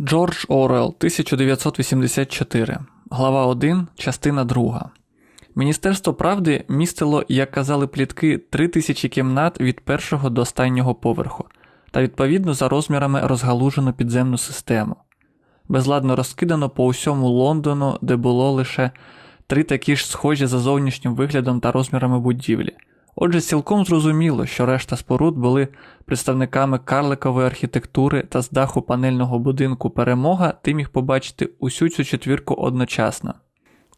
Джордж Орел, 1984, глава 1, частина 2. Міністерство правди містило, як казали плітки, 3000 кімнат від першого до останнього поверху та відповідно за розмірами розгалужену підземну систему. Безладно розкидано по усьому Лондону, де було лише три такі ж схожі за зовнішнім виглядом та розмірами будівлі. Отже, цілком зрозуміло, що решта споруд були представниками карликової архітектури та з даху панельного будинку Перемога ти міг побачити усю цю четвірку одночасно.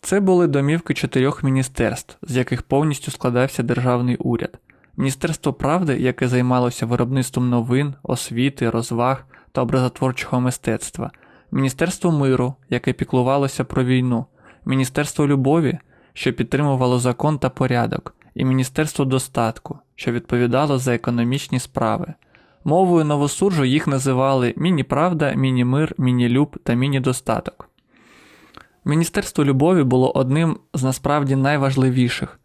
Це були домівки чотирьох міністерств, з яких повністю складався державний уряд. Міністерство правди, яке займалося виробництвом новин, освіти, розваг та образотворчого мистецтва, Міністерство миру, яке піклувалося про війну, Міністерство любові, що підтримувало закон та порядок, і Міністерство достатку, що відповідало за економічні справи. Мовою новосуржу їх називали Міні-Правда, Міні-Мир, Міні-Люб та Міні-Достаток. Міністерство любові було одним з насправді найважливіших.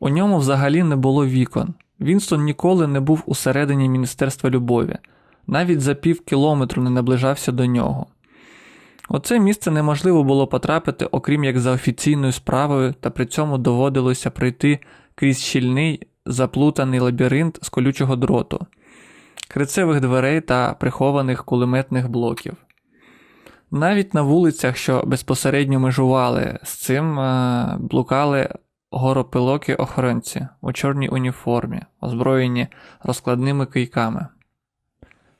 У ньому взагалі не було вікон. Вінстон ніколи не був усередині Міністерства любові, навіть за пів кілометру не наближався до нього. У це місце неможливо було потрапити, окрім як за офіційною справою, та при цьому доводилося пройти крізь щільний заплутаний лабіринт з колючого дроту, крицевих дверей та прихованих кулеметних блоків. Навіть на вулицях, що безпосередньо межували з цим, е, блукали горопилокі охоронці у чорній уніформі, озброєні розкладними кийками.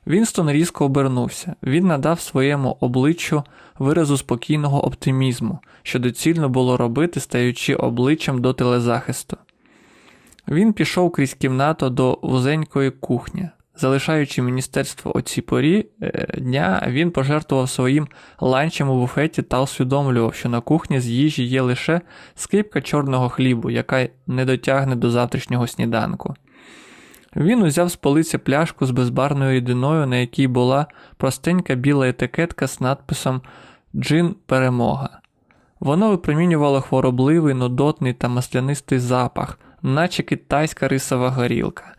Вінстон різко обернувся, він надав своєму обличчю виразу спокійного оптимізму, що доцільно було робити, стаючи обличчям до телезахисту. Він пішов крізь кімнату до вузенької кухні. Залишаючи міністерство о цій порі е, дня, він пожертвував своїм ланчем у буфеті та усвідомлював, що на кухні з їжі є лише скипка чорного хлібу, яка не дотягне до завтрашнього сніданку. Він узяв з полиці пляшку з безбарною рідиною, на якій була простенька біла етикетка з надписом Джин Перемога. Воно випромінювало хворобливий, нудотний та маслянистий запах, наче китайська рисова горілка.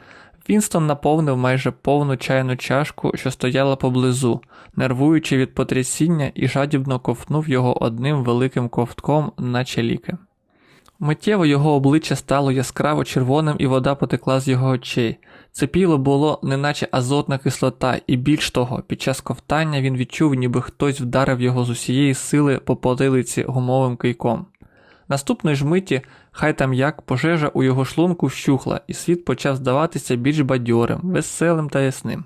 Вінстон наповнив майже повну чайну чашку, що стояла поблизу, нервуючи від потрясіння, і жадібно ковтнув його одним великим ковтком, наче ліки. Миттєво його обличчя стало яскраво червоним, і вода потекла з його очей. Це піло було неначе азотна кислота, і більш того, під час ковтання він відчув, ніби хтось вдарив його з усієї сили по потилиці гумовим кийком. Наступної ж миті, хай там як пожежа у його шлунку вщухла, і світ почав здаватися більш бадьорим, веселим та ясним.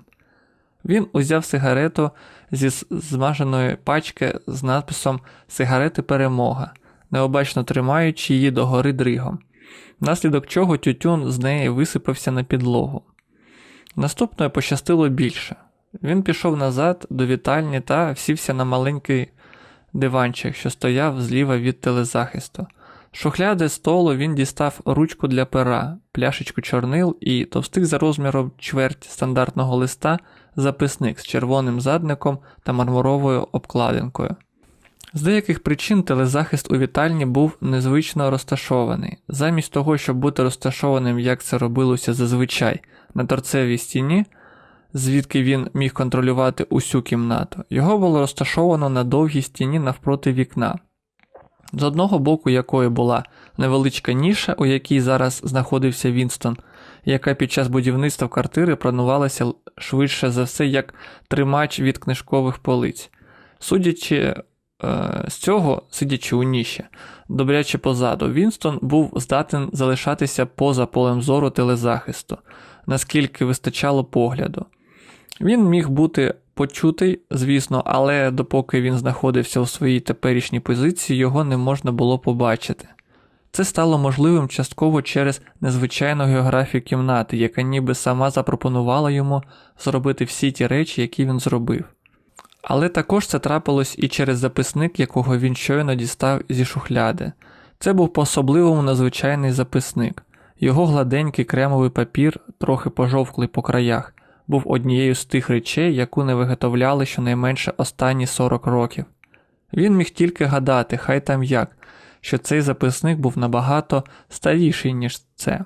Він узяв сигарету зі змаженої пачки з надписом Сигарети Перемога, необачно тримаючи її догори дригом, внаслідок чого тютюн з неї висипався на підлогу. Наступною пощастило більше. Він пішов назад до вітальні та всівся на маленький диванчик, що стояв зліва від телезахисту. З шухляди столу він дістав ручку для пера, пляшечку чорнил і товстих за розміром чверть стандартного листа записник з червоним задником та мармуровою обкладинкою. З деяких причин телезахист у вітальні був незвично розташований. Замість того, щоб бути розташованим, як це робилося зазвичай, на торцевій стіні, звідки він міг контролювати усю кімнату, його було розташовано на довгій стіні навпроти вікна, з одного боку якої була невеличка ніша, у якій зараз знаходився Вінстон, яка під час будівництва квартири планувалася швидше за все як тримач від книжкових полиць. Судячи е, з цього, сидячи у ніші, добряче позаду, Вінстон був здатен залишатися поза полем зору телезахисту, наскільки вистачало погляду. Він міг бути почутий, звісно, але допоки він знаходився у своїй теперішній позиції, його не можна було побачити. Це стало можливим частково через незвичайну географію кімнати, яка ніби сама запропонувала йому зробити всі ті речі, які він зробив. Але також це трапилось і через записник, якого він щойно дістав зі шухляди. Це був по особливому надзвичайний записник. Його гладенький кремовий папір, трохи пожовклий по краях, був однією з тих речей, яку не виготовляли щонайменше останні 40 років. Він міг тільки гадати, хай там як, що цей записник був набагато старіший, ніж це.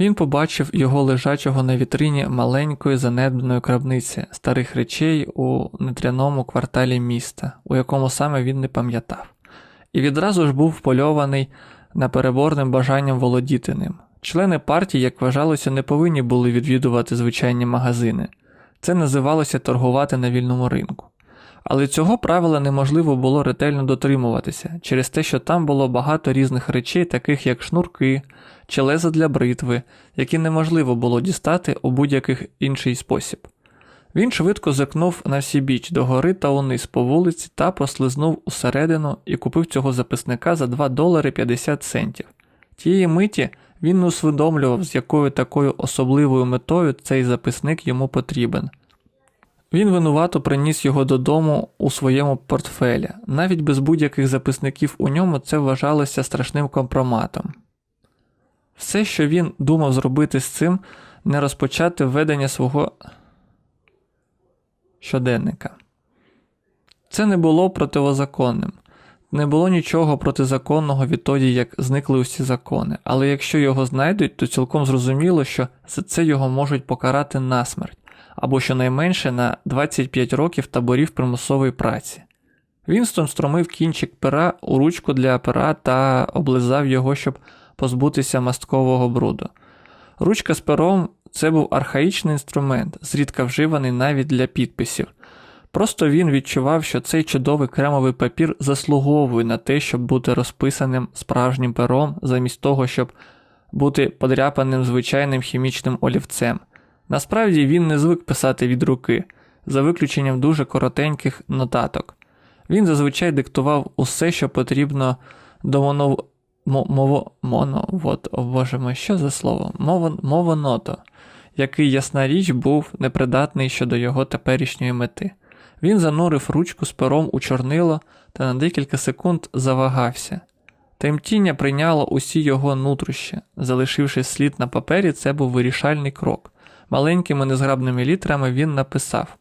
Він побачив його лежачого на вітрині маленької занедбаної крабниці старих речей у нетряному кварталі міста, у якому саме він не пам'ятав, і відразу ж був впольований непереборним бажанням володіти ним. Члени партії, як вважалося, не повинні були відвідувати звичайні магазини. Це називалося торгувати на вільному ринку. Але цього правила неможливо було ретельно дотримуватися через те, що там було багато різних речей, таких як шнурки чи леза для бритви, які неможливо було дістати у будь-який інший спосіб. Він швидко зикнув на всі біч догори та униз по вулиці та прослизнув усередину і купив цього записника за 2 долари 50 центів. Тієї миті він усвідомлював, з якою такою особливою метою цей записник йому потрібен. Він винувато приніс його додому у своєму портфелі. Навіть без будь-яких записників у ньому це вважалося страшним компроматом. Все, що він думав зробити з цим, не розпочати введення свого щоденника. Це не було противозаконним. Не було нічого протизаконного відтоді, як зникли усі закони, але якщо його знайдуть, то цілком зрозуміло, що за це його можуть покарати насмерть, або щонайменше на 25 років таборів примусової праці. Вінстон струмив кінчик пера у ручку для пера та облизав його, щоб позбутися масткового бруду. Ручка з пером це був архаїчний інструмент, зрідка вживаний навіть для підписів. Просто він відчував, що цей чудовий кремовий папір заслуговує на те, щоб бути розписаним справжнім пером, замість того, щоб бути подряпаним звичайним хімічним олівцем. Насправді він не звик писати від руки, за виключенням дуже коротеньких нотаток. Він зазвичай диктував усе, що потрібно до монов... мово... моно... Вот, о боже мой, що за слово? Мово... Мовоното, який, ясна річ, був непридатний щодо його теперішньої мети. Він занурив ручку з пером у чорнило та на декілька секунд завагався. Тремтіння прийняло усі його нутрощі. Залишивши слід на папері, це був вирішальний крок. Маленькими незграбними літрами він написав